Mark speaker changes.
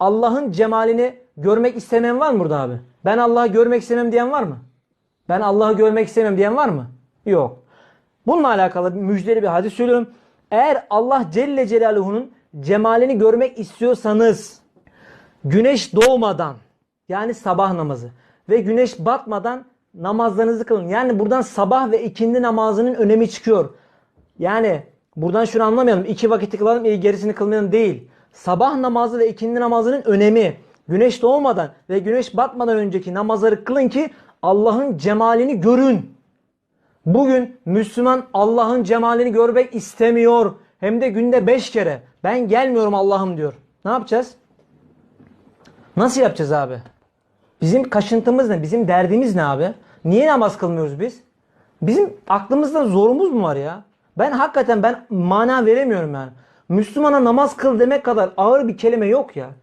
Speaker 1: Allah'ın cemalini görmek istemeyen var mı burada abi? Ben Allah'ı görmek istemem diyen var mı? Ben Allah'ı görmek istemem diyen var mı? Yok. Bununla alakalı müjdeli bir hadis söylüyorum. Eğer Allah Celle Celaluhu'nun cemalini görmek istiyorsanız güneş doğmadan yani sabah namazı ve güneş batmadan namazlarınızı kılın. Yani buradan sabah ve ikindi namazının önemi çıkıyor. Yani buradan şunu anlamayalım. İki vakit kılalım gerisini kılmayalım değil. Sabah namazı ve ikindi namazının önemi. Güneş doğmadan ve güneş batmadan önceki namazları kılın ki Allah'ın cemalini görün. Bugün Müslüman Allah'ın cemalini görmek istemiyor. Hem de günde beş kere. Ben gelmiyorum Allah'ım diyor. Ne yapacağız? Nasıl yapacağız abi? Bizim kaşıntımız ne? Bizim derdimiz ne abi? Niye namaz kılmıyoruz biz? Bizim aklımızda zorumuz mu var ya? Ben hakikaten ben mana veremiyorum yani. Müslümana namaz kıl demek kadar ağır bir kelime yok ya.